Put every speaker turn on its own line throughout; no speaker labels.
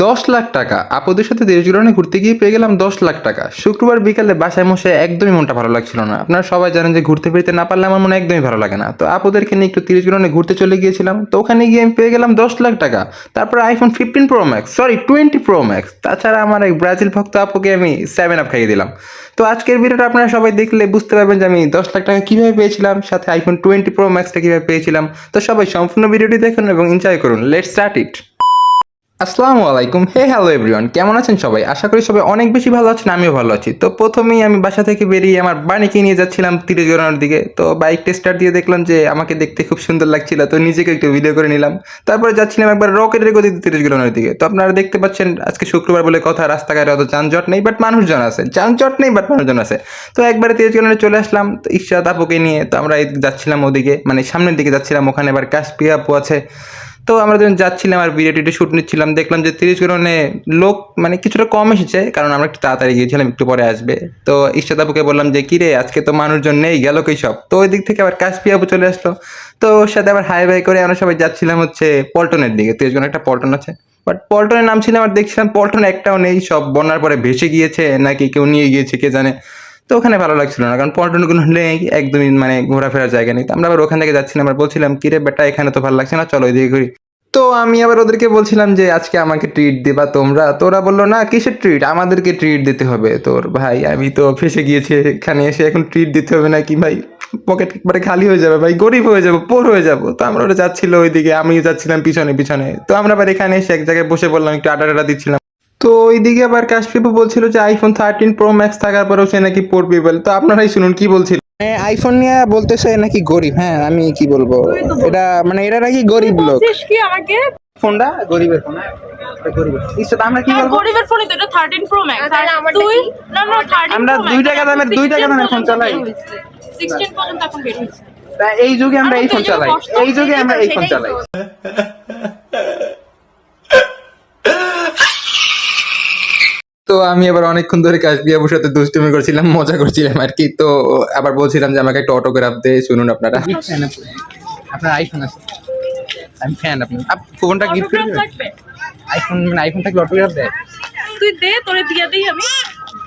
দশ লাখ টাকা। আপুদের সাথে দেশগুলোনে ঘুরতে গিয়ে পেয়ে গেলাম দশ লাখ টাকা। শুক্রবার বিকালে বাসায় মশে একদমই মনটা ভালো লাগছিল না। আপনারা সবাই জানেন যে ঘুরতে ফিরতে না পারলে আমার মনে একদমই ভালো লাগে না। তো আপুদেরকে নিয়ে একটু তিরিশ গুণনে ঘুরতে চলে গিয়েছিলাম। তো ওখানে গিয়ে আমি পেয়ে গেলাম দশ লাখ টাকা। তারপর iPhone fifteen pro max sorry twenty pro max তাছাড়া আমার এক ব্রাজিল ভক্ত আপুকে আমি সেভেন আপ খাইয়ে দিলাম। তো আজকের ভিডিওটা আপনারা সবাই দেখলে বুঝতে পারবেন যে আমি দশ লাখ টাকা কীভাবে পেয়েছিলাম, সাথে আইফোন টোয়েন্টি প্রো ম্যাক্সটা কীভাবে পেয়েছিলাম। তো সবাই সম্পূর্ণ ভিডিওটি দেখুন এবং এনজয় করুন। লেট স্টার্ট ইট আসসালামু আলাইকুম। হে হ্যালো এভরিওয়ান কেমন আছেন সবাই? আশা করি সবাই অনেক বেশি ভালো আছেন, আমিও ভালো আছি। তো প্রথমেই আমি বাসা থেকে বেরিয়ে আমার বাণীকে নিয়ে যাচ্ছিলাম তিরিশ গড়ানোর দিকে। তো বাইক টেস্টার দিয়ে দেখলাম যে আমাকে দেখতে খুব সুন্দর লাগছিল, তো নিজেকে একটু ভিডিও করে নিলাম। তারপরে যাচ্ছিলাম একবার রকেটের গতিতে তিরিশ গড়ানোর দিকে। তো আপনারা দেখতে পাচ্ছেন, আজকে শুক্রবার বলে কথা, রাস্তাঘাটে অত যানজট নেই বাট মানুষজন আছে। যানজট নেই বাট মানুষজন আছে। তো একবারে তিরিশ গড়ানোর চলে আসলাম, তো ঈশ্বর আপুকে নিয়ে, তো আমরা যাচ্ছিলাম ওদিকে মানে সামনের দিকে যাচ্ছিলাম, ওখানে এবার কাশপিয়া আপু আছে। তো আমরা যখন যাচ্ছিলাম আর ভিডিও টিডিও শ্যুট নিচ্ছিলাম, দেখলাম যে তিরিশ গ্রহণে লোক মানে কিছুটা কম এসেছে, কারণ আমরা একটু তাড়াতাড়ি গিয়েছিলাম, একটু পরে আসবে। তো ইশাদাবুকে বললাম যে, কিরে, আজকে তো মানুষজন নেই, গেল কই সব? তো ওই দিক থেকে আবার কাশপিয়াবু চলে আসলো। তো ওর সাথে আবার হাই বাই করে আমরা সবাই যাচ্ছিলাম হচ্ছে পল্টনের দিকে। তিরিশ একটা পল্টন আছে। বাট পল্টনের নাম ছিল আমার দেখছিলাম পল্টন একটাও নেই, সব বন্যার পরে ভেসে গিয়েছে, নাকি কেউ নিয়ে গিয়েছে, কে জানে? তো ওখানে ভালো লাগছিল না, কারণ পল্টনগুলো নেই একদমই মানে ঘোরাফেরার জায়গা নেই। তো আমরা আবার ওখান থেকে যাচ্ছিলাম আর বলছিলাম, কিরে বেটা, এখানে তো ভালো লাগছে না, চলো ওইদিকে ঘুরি। তো আমি আবার ওদেরকে বলছিলাম যে, আজকে আমাকে ট্রিট দেবা তোমরা? তো ওরা বলল, না, কিসের ট্রিট আমাদেরকে ট্রিট দিতে হবে। তোর ভাই, আমি তো ফেসে গিয়েছি এখানে এসে, এখন ট্রিট দিতে হবে নাকি ভাই? পকেট একবারে খালি হয়ে যাবে ভাই, গরিব হয়ে যাব পোর হয়ে যাব। তো আমরা ওরা যাচ্ছিল ওইদিকে, আমিও যাচ্ছিলাম পিছনে পিছনে। তো আমরা আবার এখানে এসে এক জায়গায় বসে বললাম, একটু আড্ডা টাডা দিচ্ছিলাম। তো ওইদিকে আবার কাশপিপু বলছিল যে আইফোন থার্টিন প্রো ম্যাক্স থাকার পরেও সে নাকি পড়বে বলে। তো আপনারাই শুনুন কি বলছিল। আইফোন নিয়ে বলতেছে নাকি গরিব হ্যাঁ আমি কি বলব? এটা মানে এরা নাকি গরিব লোক।
কি আমাকে?
ফোনটা গরিবের ফোন হ্যাঁ? এটা আমরা কি
হ্যাঁ,
বলব?
গরিবের ফোনই তো এটা 13 প্রো ম্যাক্স আর তুই? না না 13
আমরা
Pro
দুই টাকা দামের- দুই টাকা দামের ফোন চালাই।
16 পর্যন্ত এখন বের হয়েছে।
তা এই যুগে আমরা এই ফোন চালাই। এই যুগে আমরা এই ফোন চালাই।
তো।
আমি আবার অনেকক্ষণ ধরে কাশবিয়াবুর সাথে দুষ্টুমি করছিলাম মজা করছিলাম আর কি। তো আবার বলছিলাম যে আমাকে একটা অটোগ্রাফ দে শুনুন আপনারা। আপনার আইফোন আছে? আমি ফ্যান আপনার আপ- ফোনটা গিফট করে আইফোন মানে আইফোন থাকলে অটোগ্রাফ দেয়
তুই দে তোরে দিয়া দেই আমি।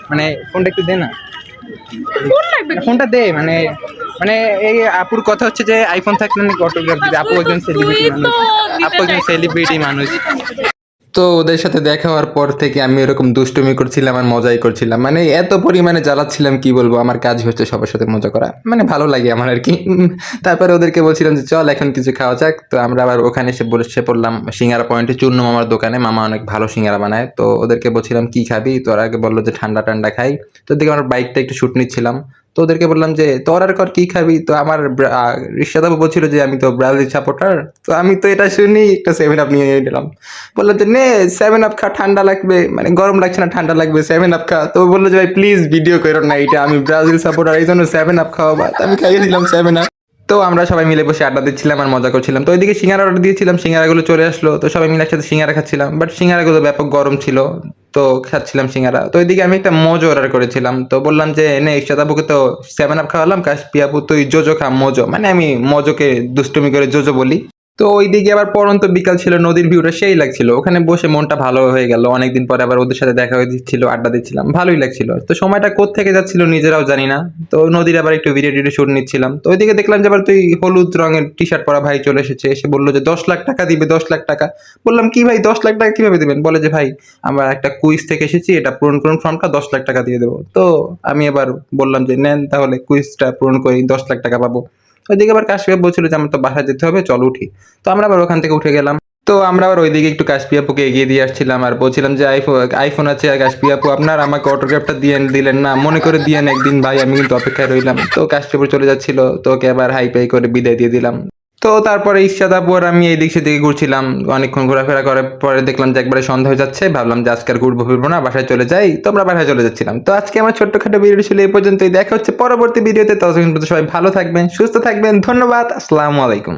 মানে ফোনটা একটু দে না।
ফোন লাগবে
ফোনটা দে মানে মানে এই আপুর কথা হচ্ছে যে আইফোন থাকলে নাকি অটোগ্রাফ দিতে আপু একজন সেলিব্রিটি মানুষ। আপু একজন সেলিব্রিটি মানুষ। তো ওদের সাথে দেখা হওয়ার পর থেকে আমি এরকম দুষ্টুমি করছিলাম আর মজাই করছিলাম। মানে এত পরিমাণে জ্বালাচ্ছিলাম, কি বলব? আমার কাজ হচ্ছে সবার সাথে মজা করা। মানে ভালো লাগে আমার আর কি। তারপরে ওদেরকে বলছিলাম যে, চল, এখন কিছু খাওয়া যাক। তো আমরা আবার ওখানে এসে বসে পড়লাম সিঙ্গারা পয়েন্টে, চূর্ণ মামার দোকানে। মামা অনেক ভালো সিঙ্গারা বানায়। তো ওদেরকে বলছিলাম, কি খাবি? তো ওরা আগে বলল যে ঠান্ডা ঠান্ডা খাই। তো দেখে আমার বাইকটা একটু শুট নিচ্ছিলাম। তো ওদেরকে বললাম যে তোর আর কর কি খাবি? তো আমার রিক্সাদাবু বলছিল যে, আমি তো ব্রাজিল সাপোর্টার তো আমি তো এটা শুনি, একটা সেভেন আপ নিয়ে নিলাম। বললাম যে, নে সেভেন আপ খা, ঠান্ডা লাগবে। মানে গরম লাগছে না, ঠান্ডা লাগবে সেভেন আপ খা। তো বলল যে, ভাই প্লিজ ভিডিও করো না এটা, আমি ব্রাজিল সাপোর্টার এই জন্য সেভেন আপ খাওয়াবা। তো আমি খাইয়ে দিলাম সেভেন আপ তো আমরা সবাই মিলে বসে আড্ডা দিচ্ছিলাম আর মজা করছিলাম। তো ওইদিকে সিঙ্গারা অর্ডার দিয়েছিলাম, সিঙ্গারাগুলো চলে আসলো। তো সবাই মিলে একসাথে সিঙ্গারা খাচ্ছিলাম বাট সিঙ্গারাগুলো ব্যাপক গরম ছিল। তো খাচ্ছিলাম সিঙ্গারা। তো ওইদিকে আমি একটা মোজো অর্ডার করেছিলাম। তো বললাম যে, নে ইশাদাবুকে তো সেভেন আপ খাওয়ালাম, কাশ পিয়াবু তুই জোজো খা, মোজো। মানে আমি মোজোকে দুষ্টুমি করে জোজো বলি। তো ওইদিকে আবার পরন্ত বিকাল ছিল, নদীর ভিউটা সেই লাগছিল। ওখানে বসে মনটা ভালো হয়ে গেল। অনেকদিন পরে আবার ওদের সাথে দেখা হয়ে দিচ্ছিল, আড্ডা দিচ্ছিলাম। ভালোই লাগছিল। তো সময়টা থেকে যাচ্ছিল নিজেরাও জানি না। তো নদীর আবার একটু ভিডিও টিডিও শুট নিচ্ছিলাম। তো ওইদিকে দেখলাম যে আবার তুই হলুদ রঙের টি শার্ট পরা ভাই চলে এসেছে। এসে বলল যে, দশ লাখ টাকা দিবে, দশ লাখ টাকা। বললাম, কি ভাই, দশ লাখ টাকা কীভাবে দেবেন? বলে যে, ভাই, আমরা একটা কুইজ থেকে এসেছি, এটা পূরণ করুন ফর্মটা দশ লাখ টাকা দিয়ে দেবো। তো আমি এবার বললাম যে, নেন তাহলে কুইজটা পূরণ করি, দশ লাখ টাকা পাবো। ওইদিকে আবার কাশপিয়া বলছিল যে, আমার তো বাসায় যেতে হবে, চল উঠি। তো আমরা আবার ওখান থেকে উঠে গেলাম। তো আমরা আবার ওইদিকে একটু কাশপিয়াপুকে এগিয়ে দিয়ে আসছিলাম আর বলছিলাম যে আইফোন আইফোন আছে আর কাশপিয়াপু আপনার আমাকে অটোগ্রাফটা দিয়ে দিলেন না। মনে করে দিয়েন একদিন, ভাই, আমি কিন্তু অপেক্ষায় রইলাম। তো কাশপিয়াপু চলে যাচ্ছিল, তো ওকে আবার হাই পাই করে বিদায় দিয়ে দিলাম। তো তারপরে ইচ্ছা তারপর আমি এই দিক সেদিকে ঘুরছিলাম। অনেকক্ষণ ঘোরাফেরা করার পরে দেখলাম যে একবারে সন্ধ্যা হয়ে যাচ্ছে। ভাবলাম যে আজকে আর ঘুরবো, ফিরবো না, বাসায় চলে যাই। তো আমরা বাসায় চলে যাচ্ছিলাম। তো আজকে আমার ছোট্টখাটো ভিডিও ছিল এই পর্যন্তই। দেখা হচ্ছে পরবর্তী ভিডিওতে ততক্ষণ পর্যন্ত সবাই ভালো থাকবেন, সুস্থ থাকবেন। ধন্যবাদ। আসসালামু আলাইকুম।